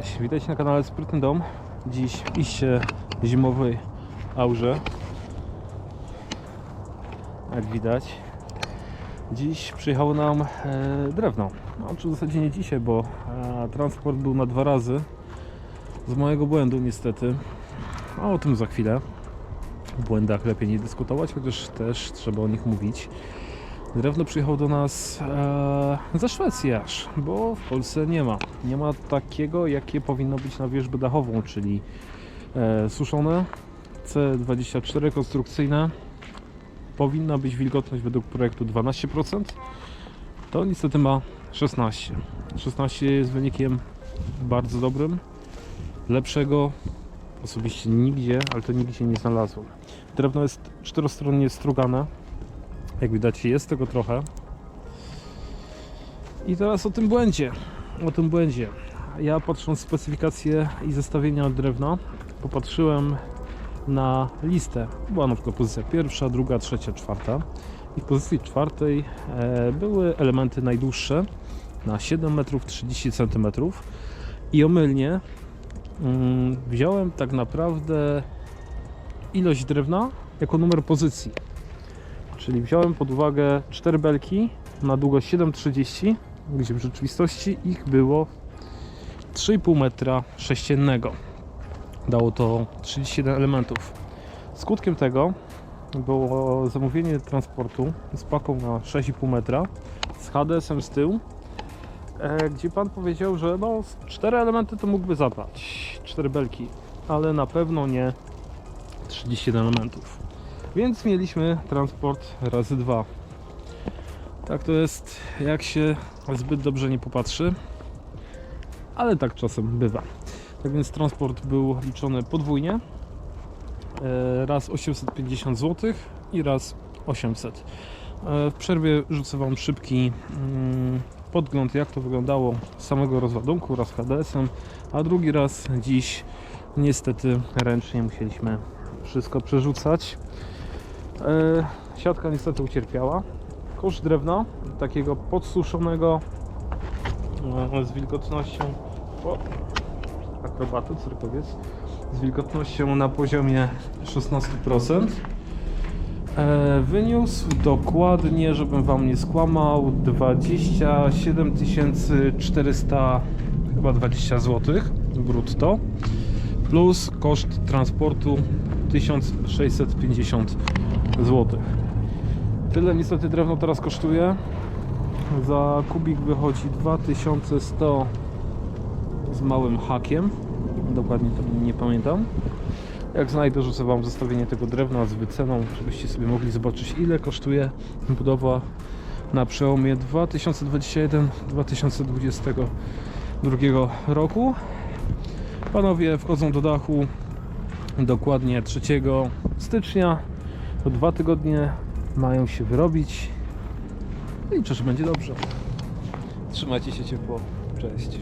Cześć, witajcie na kanale Sprytny Dom. Dziś iście zimowej aurze. Jak widać. Dziś przyjechało nam e, drewno. No, czy w zasadzie nie dzisiaj, bo e, transport był na dwa razy. Z mojego błędu niestety. A o tym za chwilę. W błędach lepiej nie dyskutować, chociaż też trzeba o nich mówić. Drewno przyjechało do nas e, ze Szwecji aż, bo w Polsce nie ma. Nie ma takiego, jakie powinno być na wierzbę dachową, czyli e, suszone, C24 konstrukcyjne. Powinna być wilgotność według projektu 12%. To niestety ma 16. 16 jest wynikiem bardzo dobrym. Lepszego osobiście nigdzie, ale to nigdzie nie znalazłem. Drewno jest czterostronnie strugane. Jak widać jest tego trochę. I teraz o tym błędzie. O tym błędzie. Ja patrząc specyfikację i zestawienia drewna, popatrzyłem na listę. Była na przykład pozycja pierwsza, druga, trzecia, czwarta. I w pozycji czwartej e, były elementy najdłuższe na 7 metrów 30 cm. I omylnie mm, wziąłem tak naprawdę ilość drewna jako numer pozycji. Czyli wziąłem pod uwagę 4 belki na długość 7,30, gdzie w rzeczywistości ich było 3,5 metra sześciennego. Dało to 37 elementów. Skutkiem tego było zamówienie transportu z paką na 6,5 metra z HDS-em z tyłu, e, gdzie pan powiedział, że no 4 elementy to mógłby zabrać, 4 belki, ale na pewno nie 37 elementów. Więc mieliśmy transport razy dwa. Tak to jest, jak się zbyt dobrze nie popatrzy, ale tak czasem bywa. Tak więc transport był liczony podwójnie. E, Raz 850 zł i raz 800. E, W przerwie rzucę Wam szybki mm, podgląd, jak to wyglądało z samego rozładunku, raz HDS-em, a drugi raz dziś niestety ręcznie musieliśmy wszystko przerzucać. E, siatka niestety ucierpiała. Koszt drewna, takiego podsuszonego e, z wilgotnością o, akrobaty, cyrkowiec z wilgotnością na poziomie 16% e, wyniósł dokładnie, żebym wam nie skłamał 27 400 chyba 20 zł brutto plus koszt transportu 1650 zł. Tyle niestety drewno teraz kosztuje. Za kubik wychodzi 2100 z małym hakiem. Dokładnie to nie pamiętam. Jak znajdę, rzucę Wam zestawienie tego drewna z wyceną, żebyście sobie mogli zobaczyć ile kosztuje budowa na przełomie 2021-2022 roku. Panowie wchodzą do dachu dokładnie 3 stycznia. To dwa tygodnie mają się wyrobić. Liczę, że będzie dobrze. Trzymajcie się ciepło. Cześć.